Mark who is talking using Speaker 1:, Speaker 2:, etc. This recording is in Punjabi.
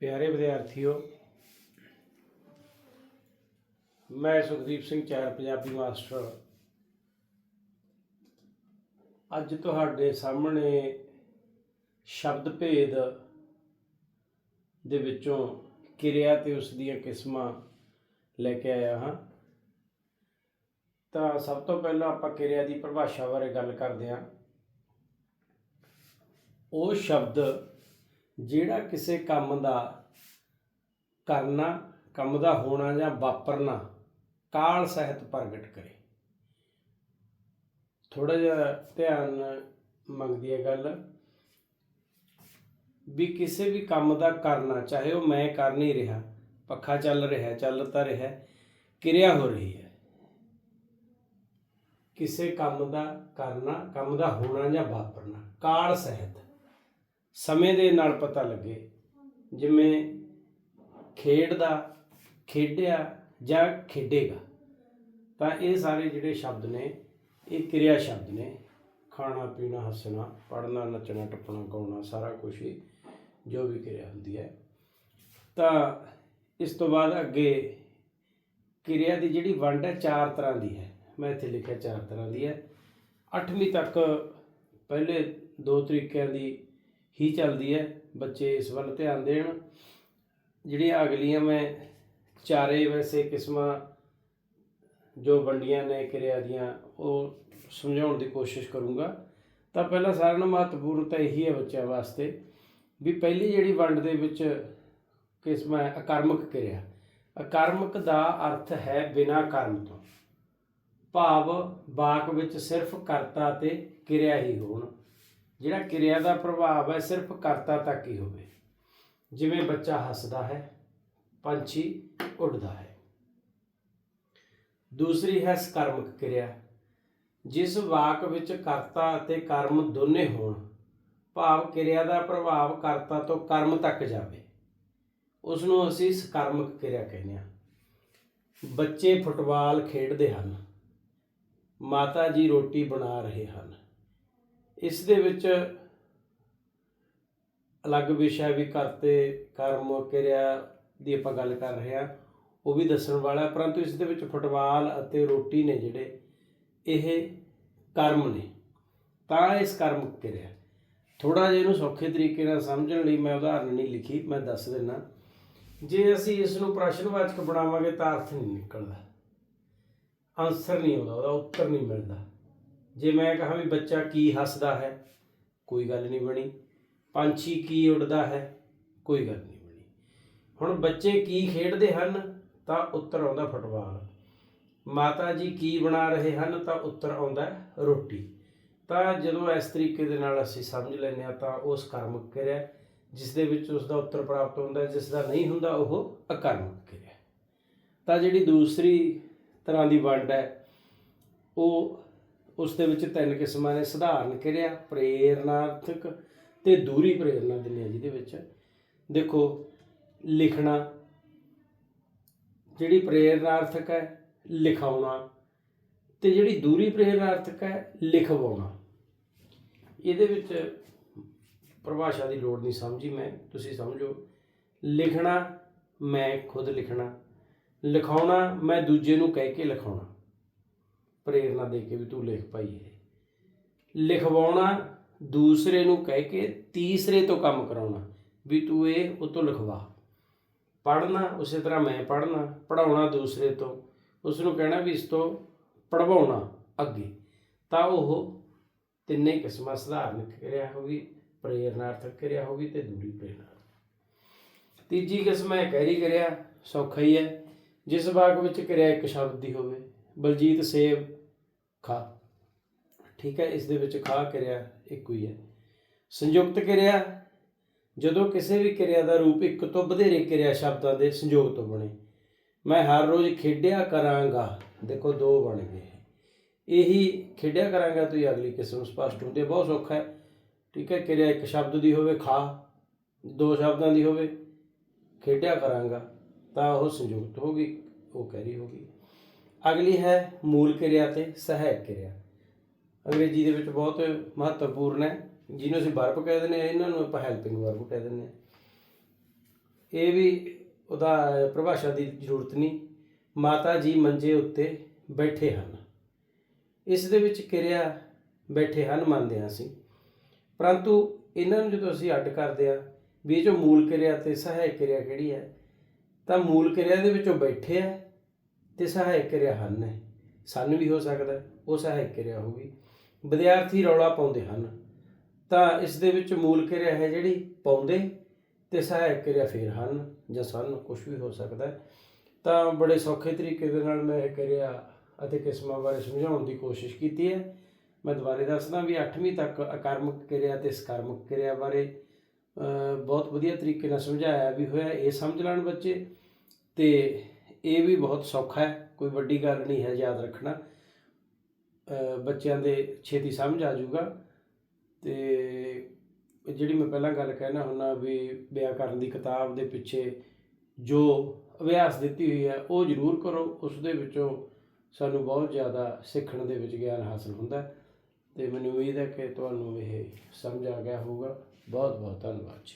Speaker 1: ਪਿਆਰੇ ਵਿਦਿਆਰਥੀਓ, ਮੈਂ ਸੁਖਦੀਪ ਸਿੰਘ ਚਾਰ, ਪੰਜਾਬੀ ਮਾਸਟਰ। ਅੱਜ ਤੁਹਾਡੇ ਸਾਹਮਣੇ ਸ਼ਬਦ ਭੇਦ ਦੇ ਵਿੱਚੋਂ ਕਿਰਿਆ ਤੇ ਉਸ ਦੀਆਂ ਕਿਸਮਾਂ ਲੈ ਕੇ ਆਇਆ ਹਾਂ। ਤਾਂ ਸਭ ਤੋਂ ਪਹਿਲਾਂ ਆਪਾਂ ਕਿਰਿਆ ਦੀ ਪਰਿਭਾਸ਼ਾ ਬਾਰੇ ਗੱਲ ਕਰਦੇ ਹਾਂ। ਉਹ ਸ਼ਬਦ ਜਿਹੜਾ ਕਿਸੇ ਕੰਮ ਦਾ ਕਰਨਾ, ਕੰਮ ਦਾ ਹੋਣਾ ਜਾਂ ਵਾਪਰਨਾ, ਕਾਲ ਸਹਿਤ ਪ੍ਰਗਟ ਕਰੇ। ਥੋੜਾ ਜਿਹਾ ਧਿਆਨ ਮੰਗਦੀ ਹੈ ਗੱਲ ਵੀ ਕਿਸੇ ਵੀ ਕੰਮ ਦਾ ਕਰਨਾ, ਚਾਹੇ ਉਹ ਮੈਂ ਕਰ ਨਹੀਂ ਰਿਹਾ, ਪੱਖਾ ਚੱਲ ਰਿਹਾ, ਚੱਲ ਤਾਂ ਰਿਹਾ, ਕਿਰਿਆ ਹੋ ਰਹੀ ਹੈ। ਕਿਸੇ ਕੰਮ ਦਾ ਕਰਨਾ, ਕੰਮ ਦਾ ਹੋਣਾ ਜਾਂ ਵਾਪਰਨਾ, ਕਾਲ ਸਹਿਤ। ਸਮੇਂ ਦੇ ਨਾਲ ਪਤਾ ਲੱਗੇ ਜਿਵੇਂ ਖੇਡ ਦਾ ਖੇਡਿਆ ਜਾਂ ਖੇਡੇਗਾ। ਤਾਂ ਇਹ ਸਾਰੇ ਜਿਹੜੇ ਸ਼ਬਦ ਨੇ, ਇਹ ਕਿਰਿਆ ਸ਼ਬਦ ਨੇ। ਖਾਣਾ, ਪੀਣਾ, ਹੱਸਣਾ, ਪੜ੍ਹਨਾ, ਨੱਚਣਾ, ਟੱਪਣਾ, ਗਾਉਣਾ, ਸਾਰਾ ਕੁਝ ਹੀ ਜੋ ਵੀ ਕਿਰਿਆ ਹੁੰਦੀ ਹੈ। ਤਾਂ ਇਸ ਤੋਂ ਬਾਅਦ ਅੱਗੇ ਕਿਰਿਆ ਦੀ ਜਿਹੜੀ ਵੰਡ ਹੈ ਚਾਰ ਤਰ੍ਹਾਂ ਦੀ ਹੈ। ਮੈਂ ਇੱਥੇ ਲਿਖਿਆ ਚਾਰ ਤਰ੍ਹਾਂ ਦੀ ਹੈ। 8ਵੀਂ ਤੱਕ ਪਹਿਲੇ ਦੋ ਤਰੀਕਿਆਂ ਦੀ ਹੀ ਚੱਲਦੀ ਹੈ, ਬੱਚੇ ਇਸ ਵੱਲ ਧਿਆਨ ਦੇਣ। ਜਿਹੜੀਆਂ ਅਗਲੀਆਂ ਮੈਂ ਚਾਰੇ ਵੈਸੇ ਕਿਸਮਾਂ ਜੋ ਵੰਡੀਆਂ ਨੇ, ਕਿਰਿਆ ਦੀਆਂ, ਉਹ ਸਮਝਾਉਣ ਦੀ ਕੋਸ਼ਿਸ਼ ਕਰੂੰਗਾ। ਤਾਂ ਪਹਿਲਾਂ ਸਾਰਿਆਂ ਨੂੰ ਮਹੱਤਵਪੂਰਨ ਤਾਂ ਇਹੀ ਹੈ ਬੱਚਿਆਂ ਵਾਸਤੇ ਵੀ ਪਹਿਲੀ ਜਿਹੜੀ ਵੰਡ ਦੇ ਵਿੱਚ ਕਿਸਮ ਹੈ, ਅਕਰਮਕ ਕਿਰਿਆ। ਅਕਰਮਕ ਦਾ ਅਰਥ ਹੈ ਬਿਨਾ ਕਰਮ ਤੋਂ। ਭਾਵ ਬਾਕ ਵਿੱਚ ਸਿਰਫ ਕਰਤਾ ਤੇ ਕਿਰਿਆ ਹੀ ਹੋਣ। ਜਿਹੜਾ ਕਿਰਿਆ ਦਾ ਪ੍ਰਭਾਵ ਹੈ ਸਿਰਫ ਕਰਤਾ ਤੱਕ ਹੀ ਹੋਵੇ। ਜਿਵੇਂ ਬੱਚਾ ਹੱਸਦਾ ਹੈ, ਪੰਛੀ ਉੱਡਦਾ ਹੈ। ਦੂਸਰੀ ਹੈ ਸਕਰਮਕ ਕਿਰਿਆ। ਜਿਸ ਵਾਕ ਵਿੱਚ ਕਰਤਾ ਅਤੇ ਕਰਮ ਦੋਨੇ ਹੋਣ, ਭਾਵ ਕਿਰਿਆ ਦਾ ਪ੍ਰਭਾਵ ਕਰਤਾ ਤੋਂ ਕਰਮ ਤੱਕ ਜਾਵੇ। ਉਸ ਨੂੰ ਅਸੀਂ ਸਕਰਮਕ ਕਿਰਿਆ ਕਹਿੰਦੇ ਹਾਂ। ਬੱਚੇ ਫੁੱਟਬਾਲ ਖੇਡਦੇ ਹਨ। ਮਾਤਾ ਜੀ ਰੋਟੀ ਬਣਾ ਰਹੇ ਹਨ। ਇਸ ਦੇ ਵਿੱਚ ਅਲੱਗ ਵਿਸ਼ਾ ਵੀ ਕਰਤੇ ਕਰਮ ਕਿਰਿਆ ਦੀ ਆਪਾਂ ਗੱਲ ਕਰ ਰਹੇ ਹਾਂ, ਉਹ ਵੀ ਦੱਸਣ ਵਾਲਾ, ਪਰੰਤੂ ਇਸ ਦੇ ਵਿੱਚ ਫੁੱਟਬਾਲ ਅਤੇ ਰੋਟੀ ਨੇ ਜਿਹੜੇ ਇਹ ਕਰਮ ਨੇ, ਤਾਂ ਇਸ ਕਰਮ ਕਿਰਿਆ। ਥੋੜਾ ਜਿਹਾ ਇਹਨੂੰ ਸੌਖੇ ਤਰੀਕੇ ਨਾਲ ਸਮਝਣ ਲਈ ਮੈਂ ਉਦਾਹਰਨ ਨਹੀਂ ਲਿਖੀ, ਮੈਂ ਦੱਸ ਦਿੰਨਾ ਜੇ ਅਸੀਂ ਇਸ ਨੂੰ ਪ੍ਰਸ਼ਨਵਾਚਕ ਬਣਾਵਾਂਗੇ ਤਾਂ ਅਰਥ ਨਹੀਂ ਨਿਕਲਦਾ। ਆਨਸਰ ਨਹੀਂ ਆਉਂਦਾ, ਉਹਦਾ ਉੱਤਰ ਨਹੀਂ ਮਿਲਦਾ। ਜੇ ਮੈਂ ਕਹਾਂ ਵੀ ਬੱਚਾ ਕੀ ਹੱਸਦਾ ਹੈ, ਕੋਈ ਗੱਲ ਨਹੀਂ ਬਣੀ। ਪੰਛੀ ਕੀ ਉੱਡਦਾ ਹੈ, ਕੋਈ ਗੱਲ ਨਹੀਂ ਬਣੀ। ਹੁਣ ਬੱਚੇ ਕੀ ਖੇਡਦੇ ਹਨ, ਤਾਂ ਉੱਤਰ ਆਉਂਦਾ ਫੁੱਟਬਾਲ। ਮਾਤਾ ਜੀ ਕੀ ਬਣਾ ਰਹੇ ਹਨ, ਤਾਂ ਉੱਤਰ ਆਉਂਦਾ ਰੋਟੀ। ਤਾਂ ਜਦੋਂ ਇਸ ਤਰੀਕੇ ਦੇ ਨਾਲ ਅਸੀਂ ਸਮਝ ਲੈਂਦੇ ਹਾਂ, ਤਾਂ ਉਸ ਕਰਮਕ ਕਿਰਿਆ, ਜਿਸ ਦੇ ਵਿੱਚ ਉਸ ਦਾ ਉੱਤਰ ਪ੍ਰਾਪਤ ਹੁੰਦਾ ਹੈ ਜਿਸ ਦਾ ਨਹੀਂ ਹੁੰਦਾ, ਉਹ ਅਕਰਮਕ ਕਿਰਿਆ। ਤਾਂ ਜਿਹੜੀ ਦੂਸਰੀ ਤਰ੍ਹਾਂ ਦੀ ਵੰਡ ਹੈ, ਉਹ ਉਸ ਦੇ ਵਿੱਚ ਤਿੰਨ ਕਿਸਮਾਂ ਨੇ, ਸਧਾਰਨ ਕਿਰਿਆ, ਪ੍ਰੇਰਨਾਰਥਕ ਤੇ ਦੂਰੀ ਪ੍ਰੇਰਨਾ ਦਿੰਦੇ ਆ ਜਿਹਦੇ ਵਿੱਚ। ਦੇਖੋ, ਲਿਖਣਾ, ਜਿਹੜੀ ਪ੍ਰੇਰਨਾਰਥਕ ਹੈ, ਲਿਖਾਉਣਾ ਤੇ ਜਿਹੜੀ ਦੂਰੀ ਪ੍ਰੇਰਨਾਰਥਕ ਹੈ, ਲਿਖਵਾਉਣਾ। ਇਹਦੇ ਵਿੱਚ ਪਰਿਭਾਸ਼ਾ ਦੀ ਲੋੜ ਨਹੀਂ ਸਮਝੀ ਮੈਂ, ਤੁਸੀਂ ਸਮਝੋ। ਲਿਖਣਾ, ਮੈਂ ਖੁਦ ਲਿਖਣਾ। ਲਿਖਾਉਣਾ, ਮੈਂ ਦੂਜੇ ਨੂੰ ਕਹਿ ਕੇ ਲਿਖਾਉਣਾ। ਪ੍ਰੇਰਨਾ ਦੇ ਕੇ ਵੀ ਤੂੰ ਲਿਖ ਪਾਈ ਇਹ। ਲਿਖਵਾਉਣਾ ਦੂਸਰੇ ਨੂੰ ਕਹਿ ਕੇ ਤੀਸਰੇ ਤੋਂ ਕੰਮ ਕਰਾਉਣਾ, ਵੀ ਤੂੰ ਇਹ ਉਹ ਤੋਂ ਲਿਖਵਾ। ਪੜ੍ਹਨਾ, ਉਸੇ ਤਰ੍ਹਾਂ ਮੈਂ ਪੜ੍ਹਨਾ ਪੜਾਉਣਾ ਦੂਸਰੇ ਤੋਂ ਉਸ ਨੂੰ ਕਹਿਣਾ ਵੀ ਇਸ ਤੋਂ ਪੜਵਾਉਣਾ ਅੱਗੇ। ਤਾਂ ਉਹ ਤਿੰਨੇ ਕਿਸਮਾਂ ਸਧਾਰਨ ਕਿਰਿਆ ਹੋ ਗਈ, ਪ੍ਰੇਰਨਾਰਥਕ ਕਿਰਿਆ ਹੋ ਗਈ ਤੇ ਦੂਰੀ ਪ੍ਰੇਰਨਾ ਤੀਜੀ ਕਿਸਮ ਹੈ ਗਹਿਰੀ ਕਿਰਿਆ, ਸੌਖਾ ਹੀ ਹੈ। ਜਿਸ ਵਾਕ ਵਿੱਚ ਕਿਰਿਆ ਇੱਕ ਸ਼ਬਦ ਦੀ ਹੋਵੇ ਬਲਜੀਤ ਸੇਬ ਖਾ। ਠੀਕ ਹੈ, ਇਸ ਦੇ ਵਿੱਚ ਖਾ ਕਿਰਿਆ ਇੱਕੋ ਹੀ ਹੈ। ਸੰਯੁਕਤ ਕਿਰਿਆ, ਜਦੋਂ ਕਿਸੇ ਵੀ ਕਿਰਿਆ ਦਾ ਰੂਪ ਇੱਕ ਤੋਂ ਵਧੇਰੇ ਕਿਰਿਆ ਸ਼ਬਦਾਂ ਦੇ ਸੰਯੋਗ ਤੋਂ ਬਣੇ। ਮੈਂ ਹਰ ਰੋਜ਼ ਖੇਡਿਆ ਕਰਾਂਗਾ। ਦੇਖੋ, ਦੋ ਬਣ ਗਏ। ਇਹੀ ਖੇਡਿਆ ਕਰਾਂਗਾ ਤੋਂ ਹੀ ਅਗਲੀ ਕਿਸਮ ਸਪਸ਼ਟ ਹੁੰਦੀ ਹੈ। ਬਹੁਤ ਸੌਖਾ ਹੈ। ਠੀਕ ਹੈ, ਕਿਰਿਆ ਇੱਕ ਸ਼ਬਦ ਦੀ ਹੋਵੇ, ਖਾ। ਦੋ ਸ਼ਬਦਾਂ ਦੀ ਹੋਵੇ, ਖੇਡਿਆ ਕਰਾਂਗਾ, ਤਾਂ ਉਹ ਸੰਯੁਕਤ ਹੋ ਗਈ, ਉਹ ਕਹਿਰੀ ਹੋ ਗਈ। ਅਗਲੀ ਹੈ ਮੂਲ ਕਿਰਿਆ ਤੇ ਸਹਾਇਕ ਕਿਰਿਆ। ਅੰਗਰੇਜ਼ੀ ਦੇ ਵਿੱਚ ਬਹੁਤ ਮਹੱਤਵਪੂਰਨ ਹੈ, ਜਿਹਨੂੰ ਅਸੀਂ ਵਰਬ ਕਹਿ ਦਿੰਦੇ ਹਾਂ, ਇਹਨਾਂ ਨੂੰ ਆਪਾਂ ਹੈਲਪਿੰਗ ਵਰਬ ਕਹਿ ਦਿੰਦੇ ਹਾਂ। ਇਹ ਵੀ ਉਹਦਾ, ਪਰਿਭਾਸ਼ਾ ਦੀ ਜ਼ਰੂਰਤ ਨਹੀਂ, ਮਾਤਾ ਜੀ ਮੰਜੇ ਉੱਤੇ ਬੈਠੇ ਹਨ। ਇਸ ਦੇ ਵਿੱਚ ਕਿਰਿਆ ਬੈਠੇ ਹਨ ਮੰਨਦੇ ਹਾਂ ਅਸੀਂ। ਪਰੰਤੂ ਇਹਨਾਂ ਨੂੰ ਜਦੋਂ ਅਸੀਂ ਅੱਡ ਕਰਦੇ ਆ ਵੀ ਇਹ ਜੋ ਮੂਲ ਕਿਰਿਆ ਤੇ ਸਹਾਇਕ ਕਿਰਿਆ ਕਿਹੜੀ ਹੈ, ਤਾਂ ਮੂਲ ਕਿਰਿਆ ਦੇ ਵਿੱਚੋਂ ਬੈਠੇ ਆ ਤੇ ਸਹਾਇਕ ਕਿਰਿਆ ਹਨ ਸਨ ਵੀ ਹੋ ਸਕਦਾ ਉਹ ਸਹਾਇਕ ਕਿਰਿਆ ਹੋਊਗੀ। ਵਿਦਿਆਰਥੀ ਰੌਲਾ ਪਾਉਂਦੇ ਹਨ, ਤਾਂ ਇਸ ਦੇ ਵਿੱਚ ਮੂਲ ਕਿਰਿਆ ਹੈ ਜਿਹੜੀ ਪਾਉਂਦੇ ਤੇ ਸਹਾਇਕ ਕਿਰਿਆ ਫੇਰ ਹਨ ਜਾਂ ਸਨ ਕੁਝ ਵੀ ਹੋ ਸਕਦਾ ਤਾਂ ਬੜੇ ਸੌਖੇ ਤਰੀਕੇ ਦੇ ਨਾਲ ਮੈਂ ਇਹ ਕਿਰਿਆ ਅਤੇ ਕਿਸਮਾਂ ਬਾਰੇ ਸਮਝਾਉਣ ਦੀ ਕੋਸ਼ਿਸ਼ ਕੀਤੀ ਹੈ। ਮੈਂ ਦੁਬਾਰੇ ਦੱਸਦਾ ਵੀ 8ਵੀਂ ਤੱਕ ਅਕਰਮਕ ਕਿਰਿਆ ਤੇ ਸਕਰਮਕ ਕਿਰਿਆ ਬਾਰੇ ਬਹੁਤ ਵਧੀਆ ਤਰੀਕੇ ਨਾਲ ਸਮਝਾਇਆ ਵੀ ਹੋਇਆ, ਇਹ ਸਮਝ ਲੈਣ ਬੱਚੇ। ਤੇ ਇਹ ਵੀ ਬਹੁਤ ਸੌਖਾ ਹੈ, ਕੋਈ ਵੱਡੀ ਗੱਲ ਨਹੀਂ ਹੈ ਯਾਦ ਰੱਖਣਾ। ਬੱਚਿਆਂ ਦੇ ਛੇਤੀ ਸਮਝ ਆ ਜਾਊਗਾ। ਤੇ ਜਿਹੜੀ ਮੈਂ ਪਹਿਲਾਂ ਗੱਲ ਕਹਿਣਾ ਹੁੰਨਾ ਵੀ ਵਿਆਕਰਨ ਦੀ ਕਿਤਾਬ ਦੇ ਪਿੱਛੇ ਜੋ ਅਭਿਆਸ ਦਿੱਤੀ ਹੋਈ ਹੈ, ਉਹ ਜ਼ਰੂਰ ਕਰੋ। ਉਸ ਦੇ ਵਿੱਚੋਂ ਸਾਨੂੰ ਬਹੁਤ ਜ਼ਿਆਦਾ ਸਿੱਖਣ ਦੇ ਵਿੱਚ ਗਿਆਨ ਹਾਸਲ ਹੁੰਦਾ ਹੈ। ਤੇ ਮੈਨੂੰ ਉਮੀਦ ਹੈ ਕਿ ਤੁਹਾਨੂੰ ਇਹ ਸਮਝ ਆ ਗਿਆ ਹੋਊਗਾ। ਬਹੁਤ ਬਹੁਤ ਧੰਨਵਾਦ ਜੀ।